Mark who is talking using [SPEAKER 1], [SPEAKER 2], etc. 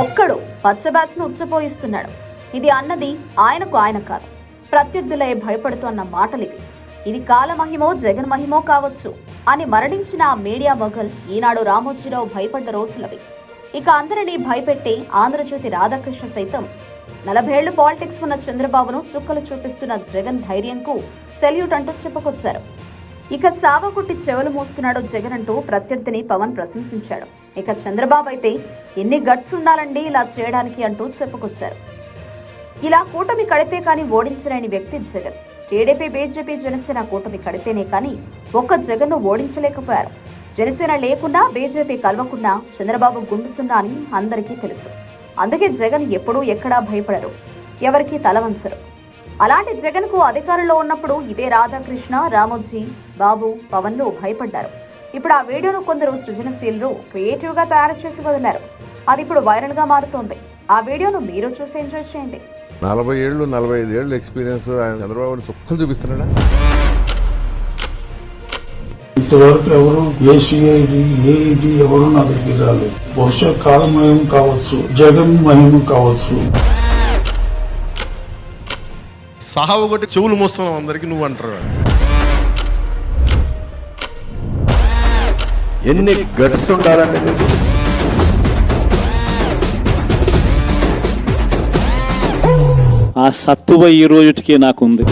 [SPEAKER 1] ఒక్కడు పచ్చ బ్యాచ్ను ఉచ్చపోయిస్తున్నాడు ఇది అన్నది ఆయనకు ఆయన కాదు. ప్రత్యర్థులే భయపడుతూ అన్న మాటలివి. ఇది కాలమహిమో జగన్ మహిమో కావచ్చు అని మరణించిన ఆ మీడియా మొఘల్ ఈనాడు రామోజీరావు భయపడ్డ రోజులవి. ఇక అందరినీ భయపెట్టి ఆంధ్రజ్యోతి రాధాకృష్ణ సైతం నలభేళ్ళు పాలిటిక్స్ ఉన్న చంద్రబాబును చుక్కలు చూపిస్తున్న జగన్ ధైర్యంకు సెల్యూట్ అంటూ చెప్పుకొచ్చారు. ఇక సావకుట్టి చెవులు మోస్తున్నాడు జగన్ అంటూ ప్రత్యర్థిని పవన్ ప్రశంసించాడు. ఇక చంద్రబాబు అయితే ఎన్ని గట్స్ ఉండాలండి ఇలా చేయడానికి అంటూ చెప్పుకొచ్చారు. ఇలా కూటమి కడితే కానీ ఓడించలేని వ్యక్తి జగన్. టీడీపీ బీజేపీ జనసేన కూటమి కడితేనే కానీ ఒక్క జగన్ను ఓడించలేకపోయారు. జనసేన లేకున్నా బీజేపీ కలవకుండా చంద్రబాబు గుండు సున్నా అని అందరికీ తెలుసు. అందుకే జగన్ ఎప్పుడూ ఎక్కడా భయపడరు. ఎవరికీ తల వంచరు. అలాంటి జగన్కు అధికారంలో ఉన్నప్పుడు ఇదే రాధాకృష్ణ రామోజీ బాబు పవన్లు భయపడ్డారు. ఇప్పుడు ఆ వీడియోను కొందరు సృజనశీలురు క్రియేటివ్గా తయారు చేసి వదిలారు. అది ఇప్పుడు వైరల్గా మారుతోంది. ఆ వీడియోను మీరు చూసి ఎంజాయ్ చేయండి.
[SPEAKER 2] నలభై ఏళ్ళు నలభై ఐదు ఏళ్ళు ఎక్స్పీరియన్స్ ఆయన చంద్రబాబుని చుక్కలు చూపిస్తున్నాడా?
[SPEAKER 3] ఇంతవరకు ఎవరు ఏ సిఐడి ఏఈడి ఎవరు నా దగ్గర రాలేదు. బహుశా కాలమయం కావచ్చు జగన్ మహిమ కావచ్చు.
[SPEAKER 4] సాహు కొట్టి చెవులు మోస్తున్నాం అందరికి నువ్వు అంటారు
[SPEAKER 5] ఎన్ని గట్స్ ఉండాలంటే? మీకు
[SPEAKER 6] ఆ సత్తువ ఈ రోజుటికి నాకుంది.